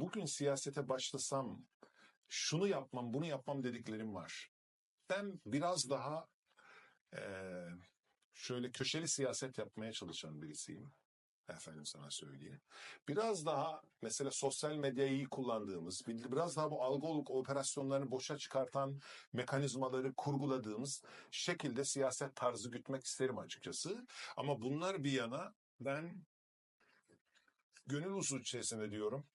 bugün siyasete başlasam şunu yapmam, bunu yapmam dediklerim var. Ben biraz daha eee, şöyle köşeli siyaset yapmaya çalışan birisiyim. Efendim sana söyleyeyim. Biraz daha mesela sosyal medyayı iyi kullandığımız, bir- biraz daha bu algı oluk operasyonlarını boşa çıkartan mekanizmaları kurguladığımız şekilde siyaset tarzı gütmek isterim açıkçası. Ama bunlar bir yana ben gönül usulü içerisinde diyorum.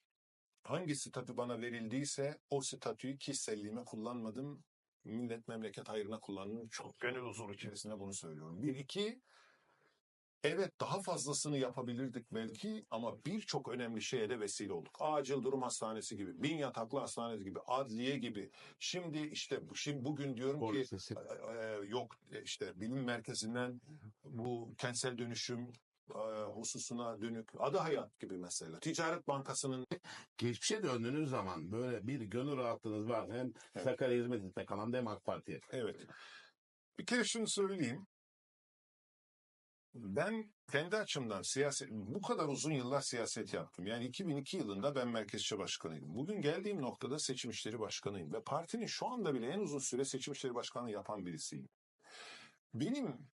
Hangi statü bana verildiyse o statüyü kişiselliğime kullanmadım. Millet memleket hayrına kullandım. Çok gönül huzuru içerisinde bunu söylüyorum. Bir iki, evet daha fazlasını yapabilirdik belki ama birçok önemli şeye de vesile olduk. Acil durum hastanesi gibi, bin yataklı hastanesi gibi, adliye gibi. Şimdi işte şimdi bugün diyorum Spor ki e, e, yok e, işte bilim merkezinden bu kentsel dönüşüm e, hususuna dönük adı hayat gibi mesela. Ticaret Bankası'nın Geçmişe döndüğünüz zaman böyle bir gönül rahatlığınız var. Hem Evet. Sakarya hizmetine kalan hem AK Parti'ye. Evet. Bir kere şunu söyleyeyim. Ben kendi açımdan siyaset, bu kadar uzun yıllar siyaset yaptım. Yani 2002 yılında ben Merkez İşçi Başkanıydım. Bugün geldiğim noktada seçim işleri başkanıyım. Ve partinin şu anda bile en uzun süre seçim işleri başkanlığı yapan birisiyim. Benim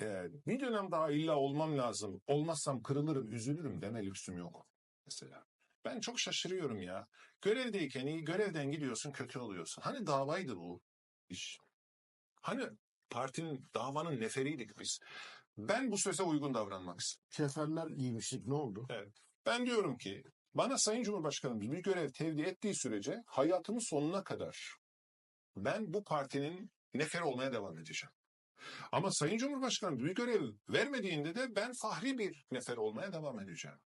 e, bir dönem daha illa olmam lazım. Olmazsam kırılırım, üzülürüm deme lüksüm yok. Mesela. Ben çok şaşırıyorum ya. Görevdeyken iyi, görevden gidiyorsun kötü oluyorsun. Hani davaydı bu iş. Hani partinin davanın neferiydik biz. Ben bu söze uygun davranmak istiyorum. Keferler giymiştik ne oldu? Ben diyorum ki bana Sayın Cumhurbaşkanımız bir görev tevdi ettiği sürece hayatımın sonuna kadar ben bu partinin neferi olmaya devam edeceğim. Ama Sayın Cumhurbaşkanım bir görev vermediğinde de ben fahri bir nefer olmaya devam edeceğim.